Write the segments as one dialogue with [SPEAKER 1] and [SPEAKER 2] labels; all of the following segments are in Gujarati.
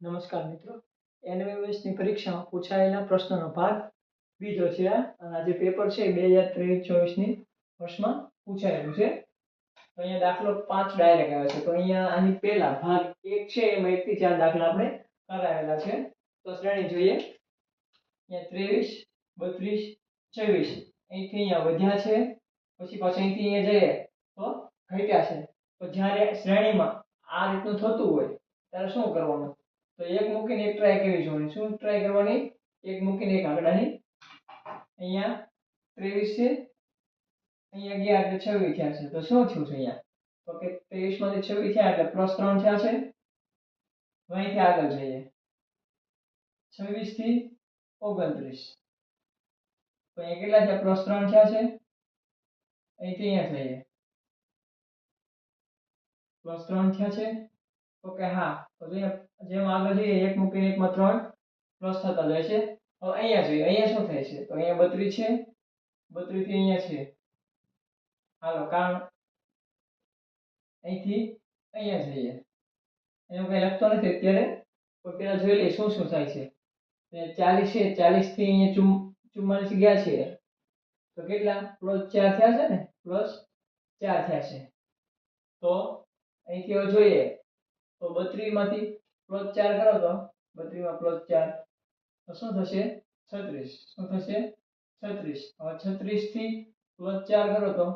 [SPEAKER 1] નમસ્કાર મિત્રો. NMMS ની પરીક્ષામાં પૂછાયેલા પ્રશ્નોનો ભાગ બીજો છે અને આ જે પેપર છે બે હજાર ત્રેવીસ ચોવીસની વર્ષમાં પૂછાયેલું છે. તો અહીંયા દાખલો પાંચ ડાયરેક્ટ આવ્યો છે. તો અહીંયા આની પહેલા ભાગ એક છે, એમાં એકથી ચાર દાખલા આપણે કરાવેલા છે. તો શ્રેણી જોઈએ. અહીંયા ત્રેવીસ, બત્રીસ ચોવીસ અહીંથી અહીંયા વધ્યા છે. પછી પાછા અહીંથી અહીંયા જઈએ તો ઘટ્યા છે. તો જ્યારે શ્રેણીમાં આ રીતનું થતું હોય, ત્યારે શું કરવાનું? તો એક મૂકીને એક ટ્રાય કરવી જોવાની. શું ટ્રાય કરવાની? એક મૂકીને એક આંકડાની અહીંયા ત્રેવીસ છે. અહીંયા ગયા એટલે છવ્વીસ થયા છે. તો શું થયું છે અહીંયા? તો કે ત્રેવીસમાંથી છવ્વીસ થયા એટલે પ્લસ ત્રણ થયા છે. અહીંથી આગળ જઈએ. છવ્વીસથી ઓગણત્રીસ. તો અહીંયા કેટલા થયા? પ્લસ ત્રણ થયા છે. અહીંથી અહીંયા થઈએ. પ્લસ ત્રણ થયા છે. ઓકે હા. તો અહીંયા જેમ આગળ જઈએ, એક મૂકીને એકમાં ત્રણ પ્લસ થતા જાય છે. હવે અહીંયા જોઈએ, અહીંયા શું થાય છે? તો અહીંયા બત્રીસ છે બત્રીસથી અહીંયા છે. હાલો, કારણ અહીંથી અહીંયા જઈએ. એનું કઈ લખતો નથી અત્યારે, પણ પેલા જોઈ લઈએ શું શું થાય છે. ચાલીસ છે ચાલીસથી અહીંયા ચુમ ચુમ્માલીસ ગયા છે. તો કેટલા? પ્લસ ચાર થયા છે ને? પ્લસ ચાર થયા છે. તો અહીંથી હવે જોઈએ. તો બત્રીસમાંથી પ્લસ ચાર કરો તો બત્રીસમાં પ્લસ ચાર. તો શું થશે? છત્રીસ. શું થશે? છત્રીસ. હવે છત્રીસથી પ્લસ ચાર કરો તો?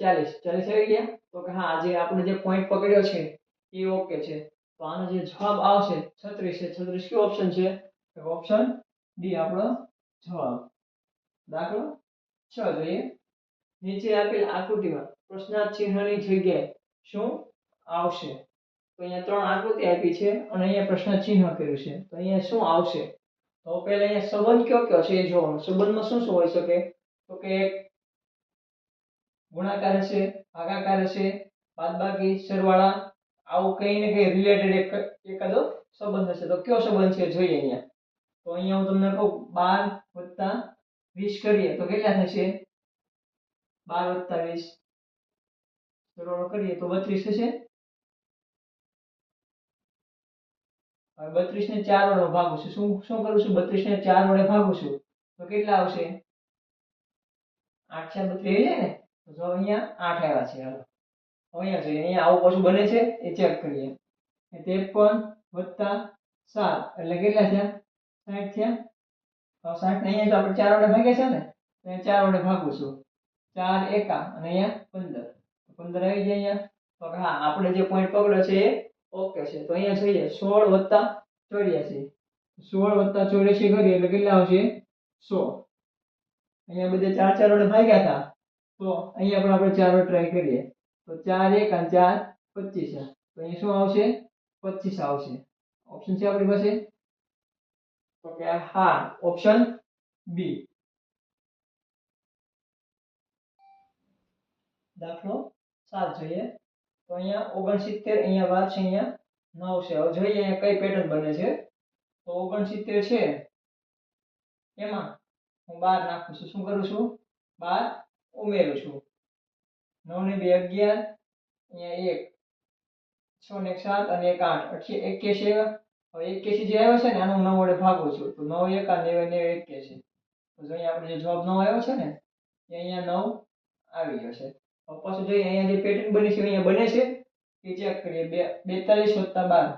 [SPEAKER 1] ચાલીસ. ચાલીસ આવી ગયા? તો કે હા, આજે આપણે જે પોઈન્ટ પકડ્યો છે, એ ઓકે છે. તો આનો જે જવાબ આવશે, છત્રીસ છે. છત્રીસ કયો ઓપ્શન છે? ઓપ્શન ડી આપણો જવાબ. દાખલો છ જોઈએ. નીચે આપેલ આકૃતિમાં પ્રશ્નાર્થ ચિહ્નની જગ્યાએ શું આવશે? તો અહીંયા ત્રણ આકૃતિ આપી છે અને અહીંયા પ્રશ્ન ચિહ્ન કર્યું છે. તો અહીંયા શું આવશે? તો પહેલા અહીંયા સંબંધ કયો કયો છે એ જોવાનું સંબંધમાં શું શું હોઈ શકે? તો કે ગુણાકાર હશે, ભાગાકાર હશે, બાદબાકી, સરવાળા, આવું કઈ ને કઈ રિલેટેડ એક એકાદો સંબંધ હશે. તો કયો સંબંધ છે? જોઈએ અહીંયા. તો અહીંયા હું તમને કહું, બાર વત્તા વીસ કરીએ તો કેટલા થશે? બાર વત્તા વીસ. સરવાળો કરીએ તો બત્રીસ થશે. હવે બત્રીસ ને ચાર વડે ભાગું છું. શું શું કરું છું? બત્રીસ ને ચાર વડે ભાગું છું. તો કેટલા આવશે? આઠ ચાર બત્રીસ? જાય ને? તો જો અહીંયા આઠ આવ્યા છે. હાલો. અહીંયા જોઈએ. અહીંયા આવું પાછું બને છે. એ ચેક કરીએ. ત્રેપન વત્તા સાત. એટલે કેટલા થયા? સાઠ થયા? તો સાઠ અહીંયા જો આપણે ચાર વડે ભાગ્યા છે ને, તો ચાર વડે ભાગું છું. ચાર એકા અને અહીંયા પંદર. પંદર આવી જાય અહીંયા. તો હા, આપણે જે પોઈન્ટ પકડ્યો છે એ ઓકે છે. તો અહીંયા જોઈએ, સોળ વત્તા ચોર્યાસી. સોળ વત્તા ચોર્યાસી કરીએ એટલે કેટલા આવશે? સો. અહીંયા બધા ચાર ચાર વડે ભાગ્યા હતા તો અહીંયા પણ આપણે ચાર વડે ટ્રાય કરીએ. તો ચાર એક અને ચાર પચીસ તો અહીંયા શું આવશે? પચીસ આવશે. ઓપ્શન છે આપણી પાસે? ઓકે હા. ઓપ્શન બી દાખલો સાત જોઈએ. તો અહીંયા ઓગણસિત્તેર અહીંયા વાત છે અહીંયા નવ છે. હવે જોઈએ અહીંયા કઈ પેટર્ન બને છે. તો ઓગણસિત્તેર છે. એમાં હું બાર નાખું છું. શું કરું છું? બાર ઉમેરું છું. નવ ને બે અગિયાર, અહીંયા એક, છ ને એક સાત અને એક આઠ. એક્યાસી હવે એક્યાસી જે આવ્યો છે ને, આનું નવ વડે ભાગું છું. તો નવ એકા નેવે નેવે એક્યાસી. તો અહીંયા આપણે જે જવાબ નવ આવ્યો છે ને, એ અહીંયા નવ આવી ગયો છે. પાછું જોઈએ, અહીંયા જે પેટર્ન બની છે, અહીંયા બને છે, એ ચેક કરીએ. બે, બેતાલીસ વત્તા બાર.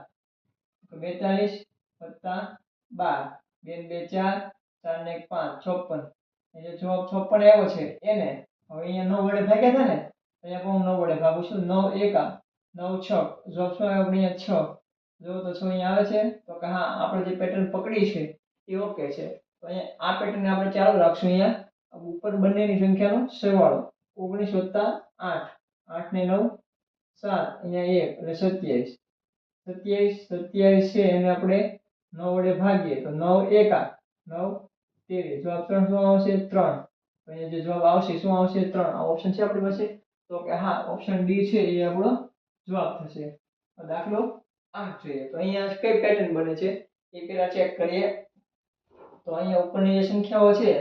[SPEAKER 1] બેતાલીસ વત્તા બાર. બે બે ચાર ચાર ને એક પાંચ ચોપન એ જે જવાબ ચોપન આવ્યો છે, એને હવે અહીંયા નવ વડે ભાગ્યા હતા ને અહીંયા પણ હું નવ વડે ભાગું છું. નવ એકા નવ છ. જવાબ શું આવ્યો? અહીંયા છ. જો તો છ અહીંયા આવે છે, તો કે હા, આપણે જે પેટર્ન પકડી છે, એ ઓકે છે. તો અહીંયા આ પેટર્ન આપણે ચાલુ રાખશું અહીંયા. ઉપર બંનેની સંખ્યાનો સરવાળો. ઓગણીસ વત્તા આઠ. આઠ ને નવ, સાત, અહીંયા એક, એટલે સત્યાવીસ. સત્યાવીસ સત્યાવીસ છે, એને આપણે નવ વડે ભાગીએ, તો નવ એકા, નવ તેરી જવાબ ત્રણ શું આવશે? ત્રણ. અહીંયા જે જવાબ આવશે, શું આવશે? ત્રણ. આ ઓપ્શન છે આપણી પાસે? તો કે હા ઓપ્શન ડી છે, એ આપણો જવાબ થશે. દાખલો આઠ જોઈએ. તો અહીંયા કઈ પેટર્ન બને છે? એ પેલા ચેક કરીએ. તો અહીંયા ઉપરની જે સંખ્યાઓ છે,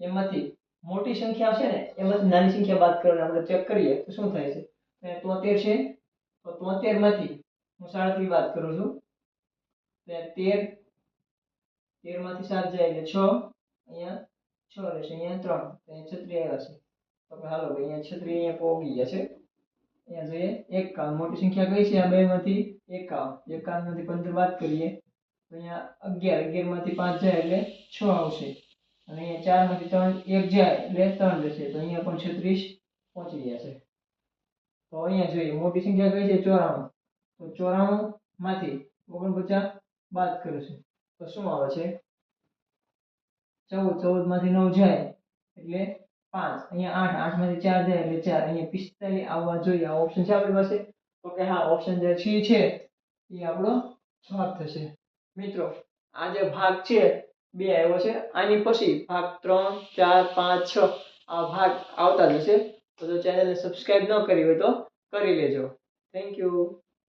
[SPEAKER 1] એમાંથી મોટી સંખ્યા છે ને એમાંથી નાની સંખ્યા બાદ કરીને આપણે ચેક કરીએ તો શું થાય છે? તોતેર છે. તો તોતેરમાંથી હું સાડત્રીસ બાદ કરું છું. તેર તેરમાંથી સાત જાય એટલે છ. અહીંયા છ રહેશે, અહીંયા ત્રણ. અહીંયા છત્રી આવ્યા છે. તો કે હાલો અહીંયા છત્રી અહીંયા પોગી ગયા છે. અહીંયા જોઈએ, એકાવન. મોટી સંખ્યા કઈ છે આ બે માંથી? એકાવન. એકાવનમાંથી પંદર બાદ કરીએ. તો અહીંયા અગિયાર અગિયારમાંથી પાંચ જાય એટલે છ આવશે. અને અહીંયા ચારમાંથી ત્રણ, એક જાય, એટલે ત્રણ જશે. તો અહીંયા પણ છત્રીસ પહોંચી ગયા છે. તો અહીંયા જોઈએ, મોટી સંખ્યા કઈ છે? ચોરાણું. તો ચોરાણું માંથી ઓગણપચાસ બાદ કરીશું તો શું આવે છે? ચૌદ ચૌદમાંથી નવ જાય, એટલે પાંચ. અહીંયા આઠ આઠમાંથી ચાર જાય, એટલે ચાર. અહીંયા પિસ્તાલીસ આવવા જોઈએ. આ ઓપ્શન છે આપણી પાસે? તો કે હા ઓપ્શન જે સી છે, એ આપણો જવાબ થશે. મિત્રો, આ જે ભાગ છે બે આવ્યો છે. આની પછી ભાગ ત્રણ, ચાર, પાંચ, છ આ ભાગ આવતા જશે. તો જો ચેનલને સબસ્ક્રાઈબ ન કરી હોય તો કરી લેજો. Thank you